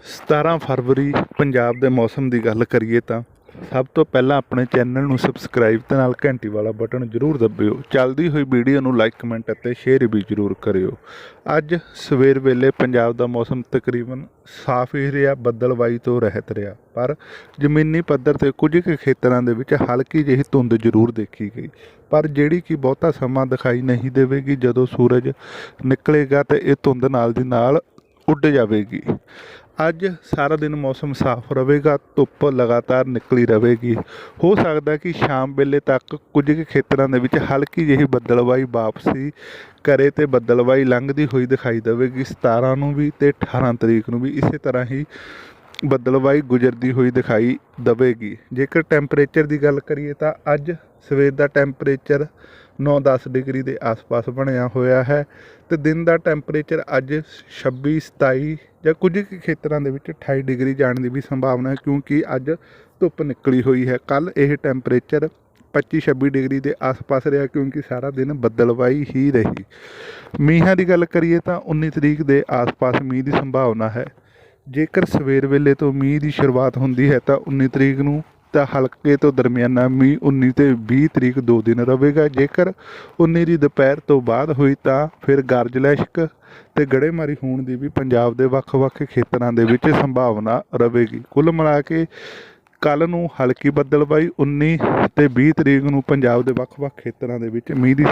17 ਫਰਵਰੀ ਪੰਜਾਬ ਦੇ ਮੌਸਮ ਦੀ ਗੱਲ ਕਰੀਏ ਤਾਂ ਸਭ ਤੋਂ ਪਹਿਲਾਂ ਆਪਣੇ ਚੈਨਲ ਨੂੰ ਸਬਸਕ੍ਰਾਈਬ ਤੇ ਨਾਲ ਘੰਟੀ ਵਾਲਾ ਬਟਨ ਜ਼ਰੂਰ ਦਬਿਓ। ਚੱਲਦੀ ਹੋਈ ਵੀਡੀਓ ਨੂੰ ਲਾਈਕ ਕਮੈਂਟ ਅਤੇ ਸ਼ੇਅਰ ਵੀ ਜ਼ਰੂਰ ਕਰਿਓ। ਅੱਜ ਸਵੇਰ ਵੇਲੇ ਪੰਜਾਬ ਦਾ ਮੌਸਮ ਤਕਰੀਬਨ ਸਾਫ਼ ਹੀ ਰਿਹਾ, ਬੱਦਲਵਾਈ ਤੋਂ ਰਹਿਤ ਰਿਹਾ, ਪਰ ਜ਼ਮੀਨੀ ਪੱਧਰ ਤੇ ਕੁਝ ਕੁ ਖੇਤਰਾਂ ਦੇ ਵਿੱਚ ਹਲਕੀ ਜਿਹੀ ਧੁੰਦ ਜ਼ਰੂਰ ਦੇਖੀ ਗਈ। ਪਰ ਜਿਹੜੀ ਕਿ ਬਹੁਤਾ ਸਮਾਂ ਦਿਖਾਈ ਨਹੀਂ ਦੇਵੇਗੀ, ਜਦੋਂ ਸੂਰਜ ਨਿਕਲੇਗਾ ਤੇ ਇਹ ਧੁੰਦ ਨਾਲ ਦੀ ਨਾਲ ਉੱਡ ਜਾਵੇਗੀ। ਅੱਜ ਸਾਰਾ ਦਿਨ ਮੌਸਮ ਸਾਫ਼ ਰਹੇਗਾ, ਧੁੱਪ ਲਗਾਤਾਰ ਨਿਕਲੀ ਰਹੇਗੀ। ਹੋ ਸਕਦਾ ਕਿ ਸ਼ਾਮ ਵੇਲੇ ਤੱਕ ਕੁਝ ਕੁ ਖੇਤਰਾਂ ਦੇ ਵਿੱਚ ਹਲਕੀ ਜਿਹੀ ਬੱਦਲਵਾਈ ਵਾਪਸੀ ਕਰੇ ਤੇ ਬੱਦਲਵਾਈ ਲੰਘਦੀ ਹੋਈ ਦਿਖਾਈ ਦੇਵੇਗੀ। 17 ਨੂੰ ਵੀ ਤੇ 18 ਤਰੀਕ ਨੂੰ ਵੀ ਇਸੇ ਤਰ੍ਹਾਂ ਹੀ ਬੱਦਲਵਾਈ ਗੁਜ਼ਰਦੀ ਹੋਈ ਦਿਖਾਈ ਦੇਵੇਗੀ। ਜੇਕਰ ਟੈਂਪਰੇਚਰ ਦੀ ਗੱਲ ਕਰੀਏ ਤਾਂ ਅੱਜ ਸਵੇਰ ਦਾ ਟੈਂਪਰੇਚਰ 9-10 ਡਿਗਰੀ ਦੇ ਆਸ-ਪਾਸ ਬਣਿਆ ਹੋਇਆ ਹੈ ਤੇ ਦਿਨ ਦਾ ਟੈਂਪਰੇਚਰ ਅੱਜ 26-27 ਜਾਂ ਕੁਝ ਕੁ ਖੇਤਰਾਂ ਦੇ ਵਿੱਚ 28 ਡਿਗਰੀ ਜਾਣ ਦੀ ਵੀ ਸੰਭਾਵਨਾ ਹੈ ਕਿਉਂਕਿ ਅੱਜ ਧੁੱਪ ਨਿਕਲੀ ਹੋਈ ਹੈ। ਕੱਲ ਇਹ ਟੈਂਪਰੇਚਰ 25-26 ਡਿਗਰੀ ਦੇ ਆਸ-ਪਾਸ ਰਿਹਾ ਕਿਉਂਕਿ ਸਾਰਾ ਦਿਨ ਬੱਦਲਵਾਈ ਹੀ ਰਹੀ। ਮੀਂਹਾਂ ਦੀ ਗੱਲ ਕਰੀਏ ਤਾਂ 19 ਤਰੀਕ ਦੇ ਆਸ-ਪਾਸ ਮੀਂਹ ਦੀ ਸੰਭਾਵਨਾ ਹੈ। ਜੇਕਰ ਸਵੇਰ ਵੇਲੇ ਤੋਂ ਮੀਂਹ ਦੀ ਸ਼ੁਰੂਆਤ ਹੁੰਦੀ ਹੈ ਤਾਂ 19 ਤਰੀਕ ਨੂੰ ਤਾਂ ਹਲਕੇ ਤੋਂ ਦਰਮਿਆਨਾ ਮੀਂਹ 19 ਤੇ 20 ਤਰੀਕ ਦੋ ਦਿਨ ਰਹੇਗਾ ਜੇਕਰ 19 ਦੀ ਦੁਪਹਿਰ ਤੋਂ ਬਾਅਦ ਹੋਈ ਤਾਂ ਫਿਰ ਗਰਜ ਲਿਸ਼ਕ ਤੇ ਗੜੇਮਾਰੀ ਹੋਣ ਦੀ ਵੀ ਪੰਜਾਬ ਦੇ ਵੱਖ-ਵੱਖ ਖੇਤਰਾਂ ਦੇ ਵਿੱਚ ਸੰਭਾਵਨਾ ਰਹੇਗੀ ਕੁੱਲ ਮਿਲਾ ਕੇ ਕੱਲ ਨੂੰ ਹਲਕੀ ਬੱਦਲਬਾਈ 19 ਤੇ 20 ਤਰੀਕ ਨੂੰ ਪੰਜਾਬ ਦੇ ਵੱਖ-ਵੱਖ ਖੇਤਰਾਂ ਦੇ ਵਿੱਚ ਮੀਂਹ ਦੀ